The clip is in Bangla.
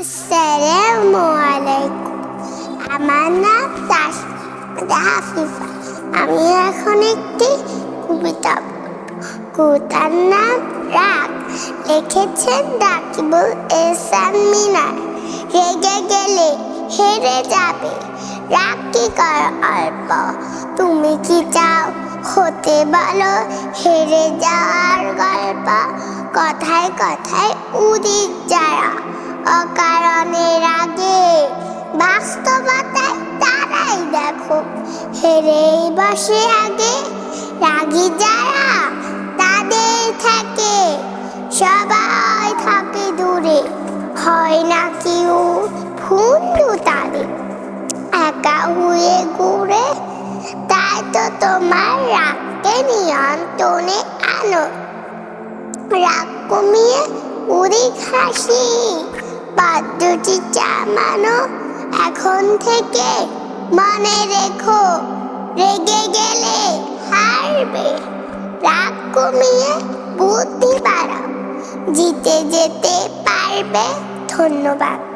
আসসালামু আলাইকুম আমার নাম দাস হাফিফা আমি এখন একটি কবিতা। কবিতার নাম রাগ। লিখেছেন রাকিবুল এহসান মিনার। রেগে গেলে হেরে যাবে। রাগ কি কর অল্প? তুমি কি চাও হতে বলো? হেরে যাওয়ার গল্প। কথায় কথায় উদিত যারা অকারণে আগে বাস্তবতায় তারাই দেখো। হেরেই বসে আগে রাগী যারা, তাদের থাকে সবাই থাকে দূরে। হয় না কেউ ফুন্ডু তাদের একা হয়ে ঘুরে, তাই তো তোমার রাগকে নিয়ন্ত্রণে আনো। রাগ কমিয়ে উড়ি হাসি পদ্ধতি চামানো এখন থেকে মনে রেখো, রেগে গেলে হারবে। রাগ কমিয়ে বুদ্ধি বাড়াও। জিতে যেতে পারবে। ধন্যবাদ।